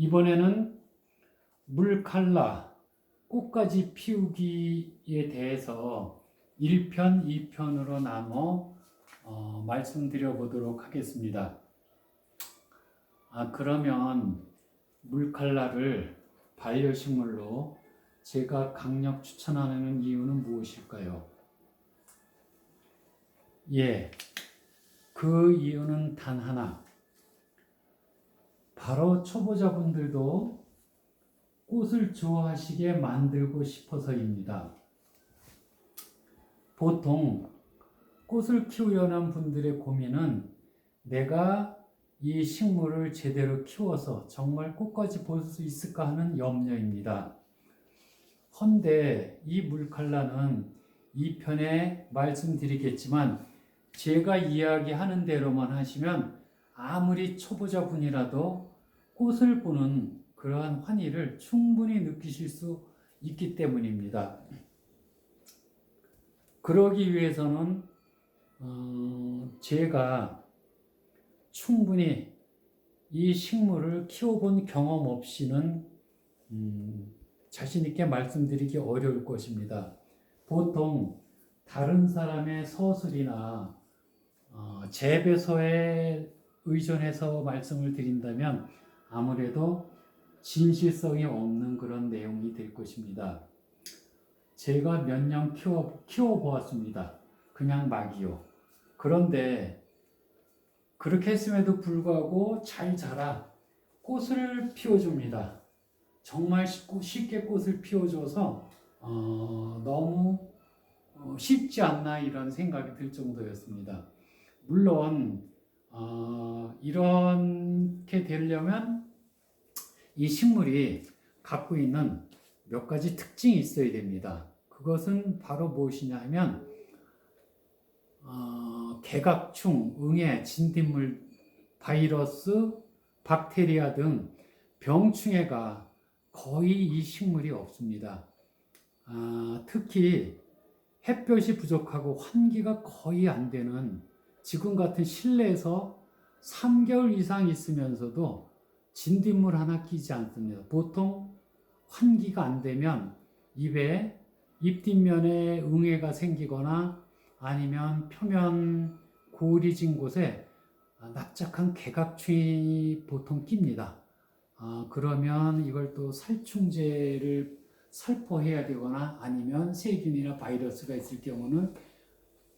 이번에는 물칼라 꽃가지 피우기에 대해서 1편, 2편으로 나눠 어, 말씀드려 보도록 하겠습니다. 아, 그러면 물칼라를 반려식물로 제가 강력 추천하는 이유는 무엇일까요? 예, 그 이유는 단 하나. 바로 초보자분들도 꽃을 좋아하시게 만들고 싶어서입니다. 보통 꽃을 키우려는 분들의 고민은 내가 이 식물을 제대로 키워서 정말 꽃까지 볼 수 있을까 하는 염려입니다. 헌데 이 물칼라는 이 편에 말씀드리겠지만 제가 이야기하는 대로만 하시면 아무리 초보자분이라도 꽃을 보는 그러한 환희를 충분히 느끼실 수 있기 때문입니다. 그러기 위해서는 어, 제가 충분히 이 식물을 키워본 경험 없이는 음, 자신 있게 말씀드리기 어려울 것입니다. 보통 다른 사람의 서술이나 어, 재배소에 의존해서 말씀을 드린다면 아무래도 진실성이 없는 그런 내용이 될 것입니다. 제가 몇 년 키워, 키워보았습니다. 그냥 막이요. 그런데 그렇게 했음에도 불구하고 잘 자라 꽃을 피워줍니다. 정말 쉽게 꽃을 피워줘서 어, 너무 어, 쉽지 않나 이런 생각이 들 정도였습니다. 물론 어, 이렇게 되려면 이 식물이 갖고 있는 몇 가지 특징이 있어야 됩니다. 그것은 바로 무엇이냐 하면 어, 개각충, 응애, 진딧물, 바이러스, 박테리아 등 병충해가 거의 이 식물이 없습니다. 아, 특히 햇볕이 부족하고 환기가 거의 안 되는 지금 같은 실내에서 3개월 이상 있으면서도 진딧물 하나 끼지 않습니다. 보통 환기가 안 되면 입에 입 뒷면에 응애가 생기거나 아니면 표면 고울이 진 곳에 납작한 개각충이 보통 낍니다. 아, 그러면 이걸 또 살충제를 살포해야 되거나 아니면 세균이나 바이러스가 있을 경우는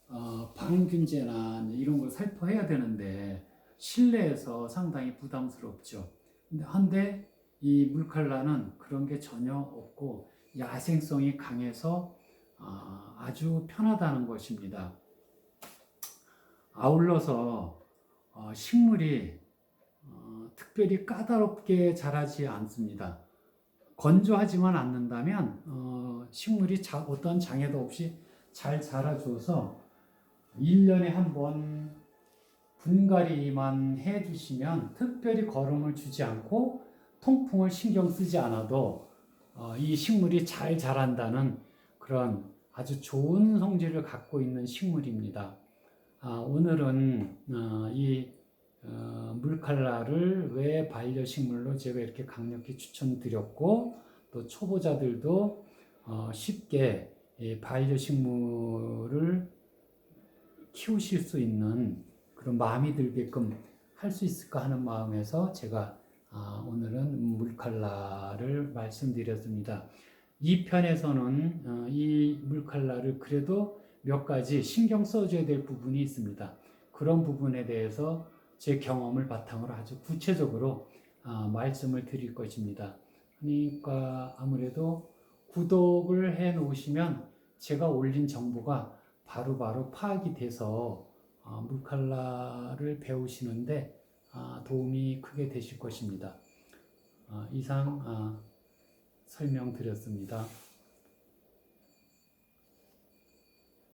어, 방균제나 이런 걸 살포해야 되는데 실내에서 상당히 부담스럽죠. 근데 한데 이 물칼라는 그런 게 전혀 없고 야생성이 강해서 어, 아주 편하다는 것입니다. 아울러서 어, 식물이 어, 특별히 까다롭게 자라지 않습니다. 건조하지만 않는다면 어, 식물이 자, 어떤 장애도 없이 잘 자라줘서 1년에 한 번 분갈이만 해 주시면 특별히 거름을 주지 않고 통풍을 신경 쓰지 않아도 어, 이 식물이 잘 자란다는 그런 아주 좋은 성질을 갖고 있는 식물입니다. 아, 오늘은 어, 이 어, 물칼라를 왜 반려식물로 제가 이렇게 강력히 추천드렸고 또 초보자들도 어, 쉽게 이 반려식물을 키우실 수 있는 그런 마음이 들게끔 할 수 있을까 하는 마음에서 제가 아, 오늘은 물칼라를 말씀드렸습니다. 이 편에서는 어, 이 물칼라를 그래도 몇 가지 신경 써줘야 될 부분이 있습니다. 그런 부분에 대해서 제 경험을 바탕으로 아주 구체적으로 아, 말씀을 드릴 것입니다. 그러니까 아무래도 구독을 해 놓으시면 제가 올린 정보가 바로 바로 파악이 돼서 어, 물칼라를 배우시는데 아, 도움이 크게 되실 것입니다. 아, 이상 설명드렸습니다.